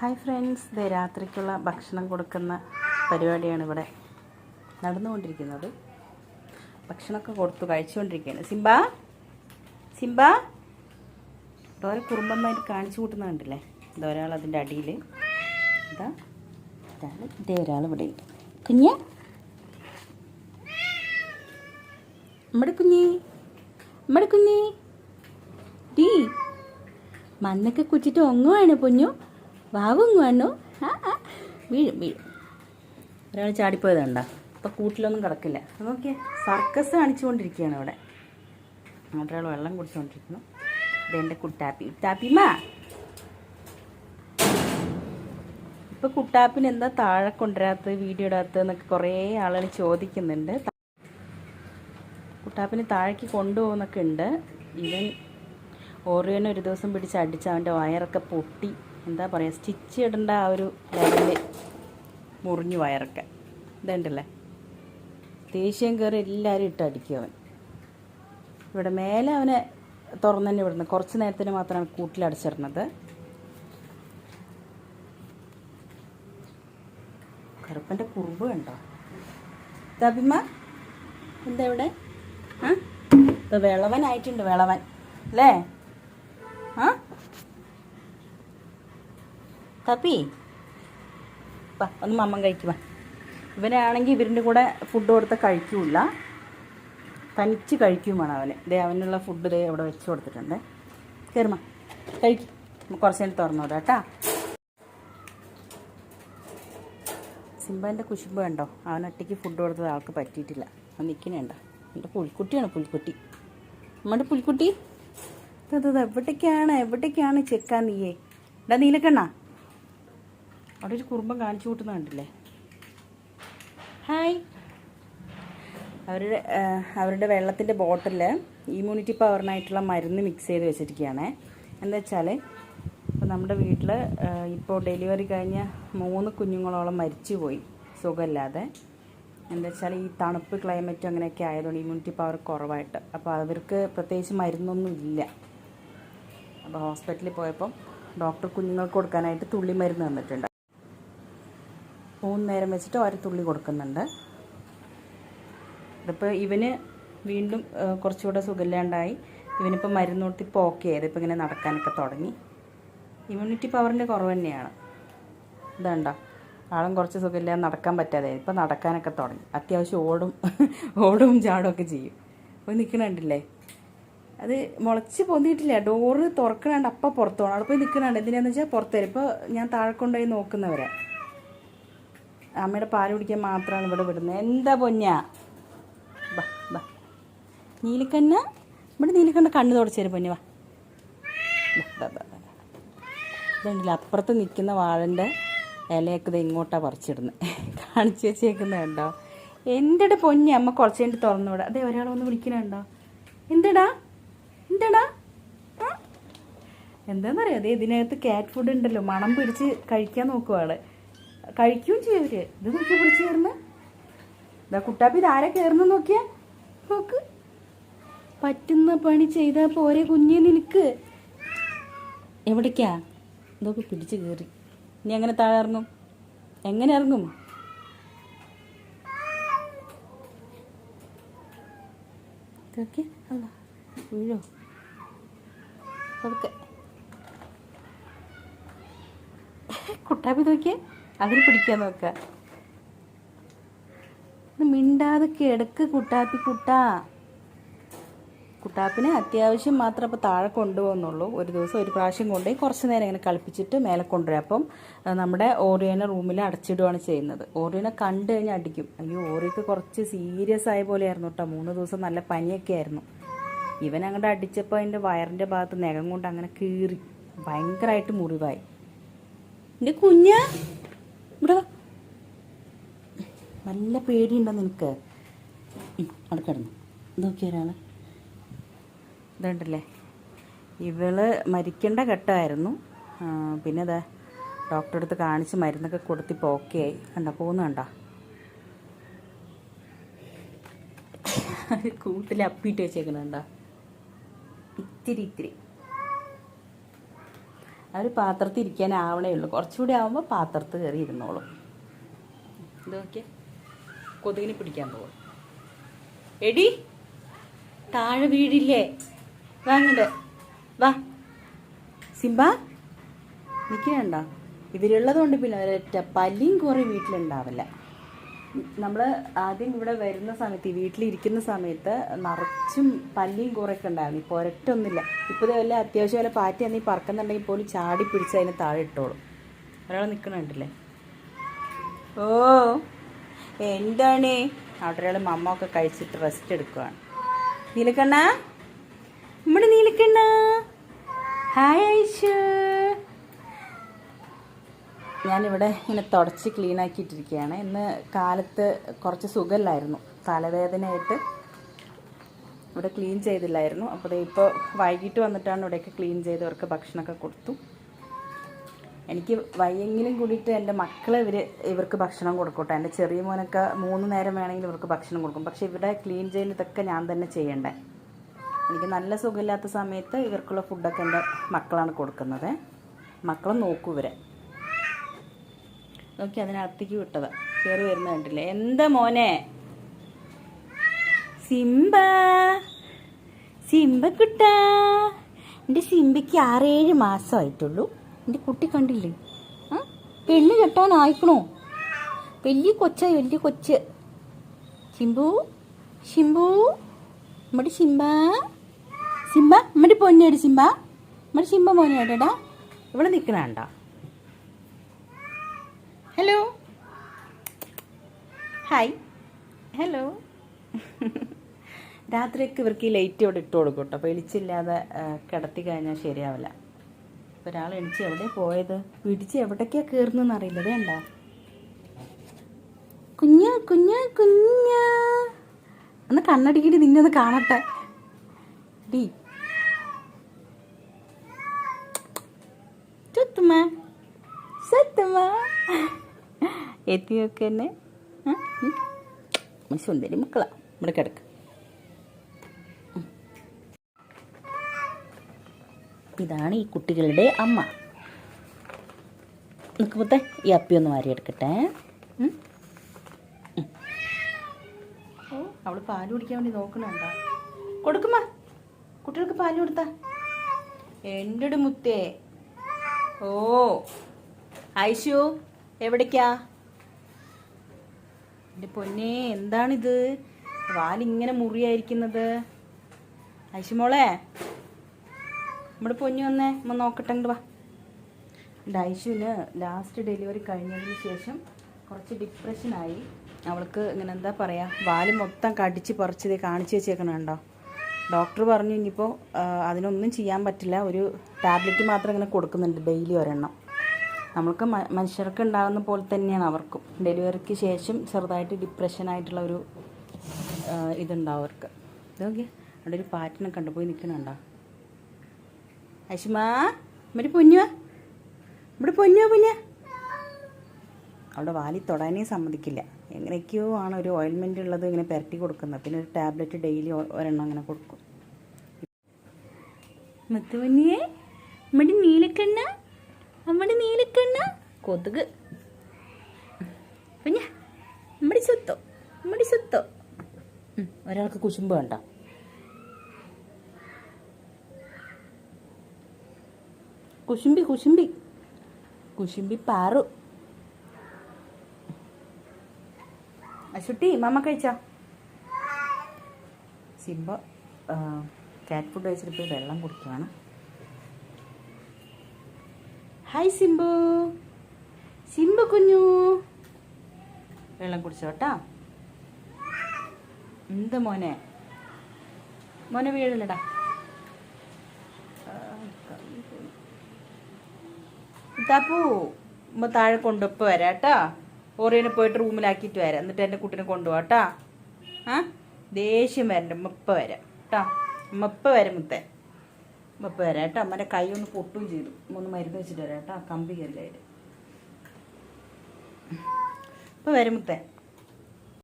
Hi friends. ഇത് രാത്രിക്കുള്ള ഭക്ഷണം കൊടുക്കുന്ന പരിപാടിയാണ് ഇവിടെ നടന്നുകൊണ്ടിരിക്കുന്നത്. ഭക്ഷണമൊക്കെ കൊടുത്തു കഴിച്ചുകൊണ്ടിരിക്കുകയാണ്. സിംബ? സിംബ? ഓരോ കുറുമ്പന്മാർ കാണിച്ചു കൂട്ടുന്ന കണ്ടില്ലേ? ഇത് ഒരാൾ അതിന്റെ അടിയിൽ. ഇതാ ഒരാൾ. ഇതേ ഒരാൾ ഇവിടെ കുഞ്ഞ്? നമ്മുടെ കുഞ്ഞി? നമ്മുടെ കുഞ്ഞി? ടീ മണ്ണൊക്കെ കുച്ചിട്ട് ഒങ്ങുവാണ് പൊന്നു. വാവുങ്ങുവാണു വേണു. വീഴും വീഴും. ഒരാൾ ചാടിപ്പോയതുണ്ടോ. ഇപ്പം കൂട്ടിലൊന്നും കിടക്കില്ല. നോക്കിയേ സർക്കസ് കാണിച്ചുകൊണ്ടിരിക്കുകയാണ് ഇവിടെ ഒരാൾ വെള്ളം കുടിച്ചുകൊണ്ടിരിക്കുന്നു. ഇതെന്റെ കുട്ടാപ്പി. കുട്ടാപ്പിമ്മ. ഇപ്പം കുട്ടാപ്പിന് എന്താ താഴെ കൊണ്ടുവരാത്തത് വീഡിയോ ഇടാത്തതെന്നൊക്കെ കുറേ ആളുകൾ ചോദിക്കുന്നുണ്ട്. കുട്ടാപ്പിന് താഴേക്ക് കൊണ്ടുപോകുന്നൊക്കെ ഉണ്ട്. ഇവൻ ഓറിയോനെ ഒരു ദിവസം പിടിച്ച് അടിച്ച് അവന്റെ വയറൊക്കെ പൊട്ടി. എന്താ പറയുക സ്റ്റിച്ച് ഇടേണ്ട ആ ഒരു ലെവലിൽ മുറിഞ്ഞു വയറൊക്കെ. ഇതുണ്ടല്ലേ? ദേഷ്യം കയറി എല്ലാവരും ഇട്ടടിക്കും അവൻ. ഇവിടെ മേലെ അവനെ തുറന്നു തന്നെ വിടുന്നത് കുറച്ച് നേരത്തിന് മാത്രമാണ് കൂട്ടിലടച്ചിടുന്നത് കറുപ്പന്റെ കുറുമ്പ് കണ്ടോ? തബിമ എന്താ ഇവിടെ? ആ? ഇത് വിളവനായിട്ടുണ്ട് വിളവൻ. അല്ലേ? ആ? തപ്പി. വാ ഒന്ന് മമ്മൻ കഴിക്കുക ഇവനാണെങ്കിൽ ഇവരിന്റെ കൂടെ ഫുഡ് കൊടുത്ത് കഴിക്കൂല. തനിച്ച് കഴിക്കും വേണം അവന്. ദേ അവനുള്ള ഫുഡ് ദേ അവിടെ വെച്ച് കൊടുത്തിട്ടുണ്ട്. കയറുമ കഴിക്കും. കുറച്ച് നേരം തുറന്നു വിടാം കേട്ടാ. സിംബാന്റെ കുശുമ്പ് കണ്ടോ? അവൻ ഒറ്റയ്ക്ക് ഫുഡ് കൊടുത്തത് ആൾക്ക് പറ്റിയിട്ടില്ല. അവൻ നിൽക്കണേണ്ട എന്റെ പുൽക്കുട്ടിയാണ് പുൽക്കുട്ടി. നമ്മുടെ പുൽക്കുട്ടി? ഇത് എവിടേക്കാണ്? എവിടേക്കാണ് ചെക്കാൻ നീയേ? എടാ നീലക്കണ്ണ? അവിടെ ഒരു കുറുമ്പം കാണിച്ചു കൂട്ടുന്ന കണ്ടില്ലേ? ഹായ് അവരുടെ അവരുടെ വെള്ളത്തിന്റെ ബോട്ടിൽ ഇമ്മ്യൂണിറ്റി പവറിനായിട്ടുള്ള മരുന്ന് മിക്സ് ചെയ്ത് വെച്ചിരിക്കുകയാണ്. എന്താ വെച്ചാൽ ഇപ്പോൾ നമ്മുടെ വീട്ടിൽ ഇപ്പോൾ ഡെലിവറി കഴിഞ്ഞ മൂന്ന് കുഞ്ഞുങ്ങളോളം മരിച്ചു പോയി സുഖമില്ലാതെ. എന്താ വെച്ചാൽ ഈ തണുപ്പ് ക്ലൈമറ്റ് അങ്ങനെയൊക്കെ ആയതുകൊണ്ട് ഇമ്മ്യൂണിറ്റി പവർ കുറവായിട്ട്. അപ്പോൾ അവർക്ക് പ്രത്യേകിച്ച് മരുന്നൊന്നും ഇല്ല. അപ്പോൾ ഹോസ്പിറ്റലിൽ പോയപ്പം ഡോക്ടർ കുഞ്ഞുങ്ങൾക്ക് കൊടുക്കാനായിട്ട് തുള്ളി മരുന്ന് തന്നിട്ടുണ്ട്. മൂന്ന് നേരം വെച്ചിട്ട് ഒരു തുള്ളി കൊടുക്കുന്നുണ്ട്. ഇതിപ്പോൾ ഇവന് വീണ്ടും കുറച്ചുകൂടെ സുഖമില്ലാണ്ടായി. ഇവനിപ്പോൾ മരുന്ന് കൊടുത്ത് ഇപ്പോൾ ഓക്കെ ആയത് ഇപ്പോൾ ഇങ്ങനെ നടക്കാനൊക്കെ തുടങ്ങി. ഇമ്മ്യൂണിറ്റി പവറിന്റെ കുറവ് തന്നെയാണ്. ഇതുണ്ടോ. ആളും കുറച്ച് സുഖമില്ലാതെ നടക്കാൻ പറ്റാതെ. ഇപ്പോൾ നടക്കാനൊക്കെ തുടങ്ങി. അത്യാവശ്യം ഓടും ഓടും ചാടും ഒക്കെ ചെയ്യും. അപ്പോൾ നിൽക്കണുണ്ടല്ലേ അത് മുളച്ച് പൊന്നിട്ടില്ല ഡോറ് തുറക്കണുണ്ട് അപ്പം പുറത്ത് പോകണം അവിടെ പോയി നിൽക്കണുണ്ട് എന്തിനാന്ന് വെച്ചാൽ പുറത്ത് വരും. ഇപ്പോൾ ഞാൻ താഴെ കൊണ്ടുപോയി നോക്കുന്നവരെ. അമ്മയുടെ പാൽ കുടിക്കാൻ മാത്രമാണ് ഇവിടെ വിടുന്നത്. എന്താ പൊന്നാ? ബാ ബാ നീലിക്കണ്ണ? ഇവിടെ നീലിക്കണ്ണ കണ്ണ് തുടച്ചു തരും പൊന്നു വാ. ബാ, ബാ, ബാ, ബാ. ഇതുണ്ടല്ലോ അപ്പുറത്ത് നിൽക്കുന്ന വാഴന്റെ ഇലയൊക്കെ ഇത് ഇങ്ങോട്ടാണ് പറിച്ചിടുന്നത് കാണിച്ചു വെച്ചേക്കുന്നുണ്ടോ എന്തെടാ പൊന്നി അമ്മ കുറച്ച് കഴിഞ്ഞിട്ട് തുറന്നു വിടാം. അതെ ഒരാൾ വന്ന് വിളിക്കണുണ്ടോ എന്തെടാ? എന്തെടാ? എന്താണെന്നറിയാം അതെ ഇതിനകത്ത് കാറ്റ് ഫുഡ് ഉണ്ടല്ലോ. മണം പിടിച്ച് കഴിക്കാൻ നോക്കുവാൾ കഴിക്കുകയും ചെയ്യും ഇത് നോക്കി പിടിച്ച് കയറുന്ന. ഇതാ കുട്ടാപ്പി ഇതാരെ കയറുന്നു നോക്കിയാ? നോക്ക്. പറ്റുന്ന പണി ചെയ്താ പോരെ കുഞ്ഞെ നിനക്ക്. എവിടേക്കാ? ഇതൊക്കെ പിടിച്ച് കയറി. ഇനി എങ്ങനെ താഴെ ഇറങ്ങും? എങ്ങനെ ഇറങ്ങും? കുട്ടാപ്പി നോക്കിയേ. അതിന് പിടിക്കാൻ നോക്കുക മിണ്ടാതെ കിടക്ക് കുട്ടാപ്പി കുട്ടാ. കുട്ടാപ്പിനെ അത്യാവശ്യം മാത്രം അപ്പോൾ താഴെ കൊണ്ടുപോകുന്നുള്ളൂ. ഒരു ദിവസം ഒരു പ്രാവശ്യം കൊണ്ടുപോയി കുറച്ച് നേരം ഇങ്ങനെ കളിപ്പിച്ചിട്ട് മേലെ കൊണ്ടുവരും. അപ്പം നമ്മുടെ ഓറിയനെ റൂമിൽ അടച്ചിടുകയാണ് ചെയ്യുന്നത്. ഓറിയോനെ കണ്ടു കഴിഞ്ഞാൽ അടിക്കും. അയ്യോ ഓറിയൊക്കെ കുറച്ച് സീരിയസ് ആയ പോലെയായിരുന്നു കേട്ടോ. മൂന്ന് ദിവസം നല്ല പനിയൊക്കെ ആയിരുന്നു. ഇവൻ അങ്ങോട്ട് അടിച്ചപ്പോൾ അതിന്റെ വയറിന്റെ ഭാഗത്ത് നഖം കൊണ്ട് അങ്ങനെ കീറി. ഭയങ്കരമായിട്ട് മുറിവായി. എന്റെ കുഞ്ഞ ഇവിടെ നല്ല പേടിയുണ്ടോ നിനക്ക്? അവിടെ കിടന്നു. നോക്കിയ ഇതുണ്ടല്ലേ? ഇവൾ മരിക്കേണ്ട ഘട്ടമായിരുന്നു. പിന്നെ അതാ ഡോക്ടറെ അടുത്ത് കാണിച്ച് മരുന്നൊക്കെ കൊടുത്തിപ്പോൾ ഓക്കെ ആയി. കണ്ട പോകുന്ന കണ്ടോ? കൂട്ടിൽ അപ്പിയിട്ട് വെച്ചേക്കണുണ്ടോ? ഇത്തിരി ഇത്തിരി. അവർ പാത്രത്തിൽ ഇരിക്കാനാവണേ ഉള്ളൂ. കുറച്ചുകൂടി ആവുമ്പോൾ പാത്രത്ത് കയറി ഇരുന്നോളും. ഇതൊക്കെ കൊതുകിനെ പിടിക്കാൻ പോകും എടി താഴെ വീടില്ലേ വാങ്ങണ്ട വാ. സിംബ നിൽക്കണ്ട ഇവരുള്ളത് കൊണ്ട് പിന്നെ ഒരൊറ്റ പല്ലിയും കുറേ വീട്ടിലുണ്ടാവില്ല. നമ്മൾ ആദ്യം ഇവിടെ വരുന്ന സമയത്ത് വീട്ടിലിരിക്കുന്ന സമയത്ത് നിറച്ചും പല്ലിയും കുറേയൊക്കെ ഉണ്ടായിരുന്നു. ഇപ്പോൾ ഒരൊറ്റൊന്നുമില്ല. ഇപ്പോൾ വല്ല അത്യാവശ്യം വല്ല പാറ്റി അന്നീ പറക്കുന്നുണ്ടെങ്കിൽ പോലും ചാടി പിടിച്ച് അതിനെ താഴെ ഇട്ടോളും. ഒരാൾ നിൽക്കണുണ്ടല്ലേ ഓ എന്താണ്? അവിടെ ഒരാൾ മമ്മ ഒക്കെ കഴിച്ചിട്ട് റെസ്റ്റ് എടുക്കുകയാണ് നീലക്കണ്ണ? നമ്മുടെ നീലക്കണ്ണ? ഹായ് ഐഷു ഞാനിവിടെ ഇങ്ങനെ തുടച്ച് ക്ലീൻ ആക്കിയിട്ടിരിക്കുകയാണ്. ഇന്ന് കാലത്ത് കുറച്ച് സുഖമില്ലായിരുന്നു തലവേദനയായിട്ട് ഇവിടെ ക്ലീൻ ചെയ്തില്ലായിരുന്നു. അപ്പോൾ ഇപ്പോൾ വൈകിട്ട് വന്നിട്ടാണ് ഇവിടെയൊക്കെ ക്ലീൻ ചെയ്ത് അവർക്ക് ഭക്ഷണമൊക്കെ കൊടുത്തു. എനിക്ക് വയ്യെങ്കിലും കൂടിയിട്ട് എന്റെ മക്കളെ ഇവർ ഇവർക്ക് ഭക്ഷണം കൊടുക്കട്ടെ. എന്റെ ചെറിയ മോനൊക്കെ മൂന്ന് നേരം വേണമെങ്കിൽ ഇവർക്ക് ഭക്ഷണം കൊടുക്കും. പക്ഷേ ഇവിടെ ക്ലീൻ ചെയ്യുന്നതൊക്കെ ഞാൻ തന്നെ ചെയ്യണ്ടേ. എനിക്ക് നല്ല സുഖമില്ലാത്ത സമയത്ത് ഇവർക്കുള്ള ഫുഡൊക്കെ എന്റെ മക്കളാണ് കൊടുക്കുന്നത്. മക്കളും നോക്കും ഇവരെ. നോക്കി അതിനകത്തേക്ക് വിട്ടതാ. കയറി വരുന്ന കണ്ടില്ലേ? എന്താ മോനെ? സിംബ. സിംബ കുട്ട. എന്റെ സിംബയ്ക്ക് ആറേഴ് മാസമായിട്ടുള്ളൂ. എന്റെ കുട്ടി കണ്ടില്ലേ? പെണ്ണ് കെട്ടാനായിക്കണോ. വലിയ കൊച്ച വലിയ കൊച്ച്. ചിമ്പു ചിമ്പു നമ്മുടെ സിംബ. സിംബ നമ്മുടെ പൊന്നേട് സിംബ. നമ്മുടെ സിംബ മോനേടാ ഇവിടെ നിൽക്കണണ്ട ഹലോ ഹായ് ഹലോ രാത്രിയൊക്കെ ഇവർക്ക് ഈ ലൈറ്റ് ഇവിടെ ഇട്ട് കൊടുക്കും കേട്ടോ അപ്പോൾ എളിച്ചില്ലാതെ കിടത്തി കഴിഞ്ഞാൽ ശരിയാവില്ല ഒരാൾ എണിച്ച് എവിടെ പോയത് പിടിച്ച് എവിടേക്കാണ് കയറുന്നതെന്ന് അറിയില്ല വേണ്ട കുഞ്ഞ കുഞ്ഞ കുഞ്ഞ ഒന്ന് കണ്ണടിക്കിട്ട് നിന്നെ ഒന്ന് കാണട്ടെ ഡി ചുത്തുമ്മ എത്തിയൊക്കെ തന്നെ ആ? ഉം. ഉം. സുന്ദരി മക്കളാ. ഇവിടെ കിടക്ക്. ഇതാണ് ഈ കുട്ടികളുടെ അമ്മ. നിൽക്കുമ്പോഴത്തെ ഈ അപ്പി ഒന്ന് വാരിയെടുക്കട്ടെ. അവൾ പാൽ കുടിക്കാൻ വേണ്ടി നോക്കണുണ്ടോ കൊടുക്കുമ്മ. കുട്ടികൾക്ക് പാൽ കൊടുത്താ. എന്റെ മുത്തേ. ഓ ഐശു എവിടേക്കാ? എന്റെ പൊന്നെ എന്താണിത്? വാലിങ്ങനെ മുറിയായിരിക്കുന്നത്. ഐശുമോളെ നമ്മുടെ പൊന്നു വന്നേ നമ്മൾ നോക്കട്ടെ വാ. ഐശുവിന് ലാസ്റ്റ് ഡെലിവറി കഴിഞ്ഞതിന് ശേഷം കുറച്ച് ഡിപ്രഷനായി അവൾക്ക് ഇങ്ങനെ എന്താ പറയുക വാൽ മൊത്തം കടിച്ച് പറിച്ചത് കാണിച്ച് വെച്ചേക്കണുണ്ടോ? ഡോക്ടർ പറഞ്ഞു ഇനിയിപ്പോൾ അതിനൊന്നും ചെയ്യാൻ പറ്റില്ല. ഒരു ടാബ്ലറ്റ് മാത്രം ഇങ്ങനെ കൊടുക്കുന്നുണ്ട് ഡെയിലി ഒരെണ്ണം. നമ്മൾക്ക് മനുഷ്യർക്ക് ഉണ്ടാകുന്ന പോലെ തന്നെയാണ് അവർക്കും. ഡെലിവറിക്ക് ശേഷം ചെറുതായിട്ട് ഡിപ്രഷൻ ആയിട്ടുള്ള ഒരു ഇതുണ്ടാവും അവർക്ക്. ഇതൊക്കെ അവിടെ ഒരു പാറ്റിനെ കണ്ടുപോയി നിൽക്കണുണ്ടോ? അശ്മാ ഇവിടെ പൊന്നുവാ ഇവിടെ പൊന്നുവാ പൊന്ന? അവിടെ വാലി തൊടാനേ സമ്മതിക്കില്ല. എങ്ങനെയൊക്കെയോ ആണ് ഒരു ഓയിൽമെന്റ് ഉള്ളത് ഇങ്ങനെ പുരട്ടി കൊടുക്കുന്നത്. പിന്നെ ഒരു ടാബ്ലറ്റ് ഡെയിലി ഒരെണ്ണം അങ്ങനെ കൊടുക്കും. മുത്തുപൊന്നിയെ നമ്മുടെ നീലക്കണ്ണ. നമ്മുടെ നീലക്കണ്ണ? കൊതുക്. പിന്നെ നമ്മുടെ സ്വത്തോ? നമ്മുടെ സ്വത്തോ? ഒരാൾക്ക് കുശുമ്പ് വേണ്ട. കുശുമ്പി കുശുമ്പി. കുശുമ്പി പാറു. അശുട്ടി മാമ കഴിച്ചോ? സിംബ കാറ്റ് ഫുഡ് കഴിച്ചിട്ട് പോയി വെള്ളം കുടിക്കുവാണ്. ഹായ് സിംബു സിംബു കുഞ്ഞു. വെള്ളം കുടിച്ചോട്ടാ എന്ത് മോനെ? മോനെ വീഴലടാ ഇതാപ്പൂ ഉമ്മ താഴെ കൊണ്ടുപ്പ് വരാം കേട്ടാ ഓറിയനെ പോയിട്ട് റൂമിലാക്കിയിട്ട് വരാം. എന്നിട്ട് എന്റെ കുട്ടീനെ കൊണ്ടുപോകാം ആ? ദേഷ്യം വരണ്ട. ഉമ്മപ്പ വരാം കേട്ടാ ഉമ്മപ്പ വരും മുത്തേ. ഉമ്മപ്പ വരാം കേട്ടോ അമ്മന്റെ കൈ ഒന്ന് പൊട്ടും ചെയ്തു. മൂന്ന് മരുന്ന് വെച്ചിട്ട് വരാം കേട്ടോ കമ്പി കയറി ഇപ്പം വരും മുത്തേ.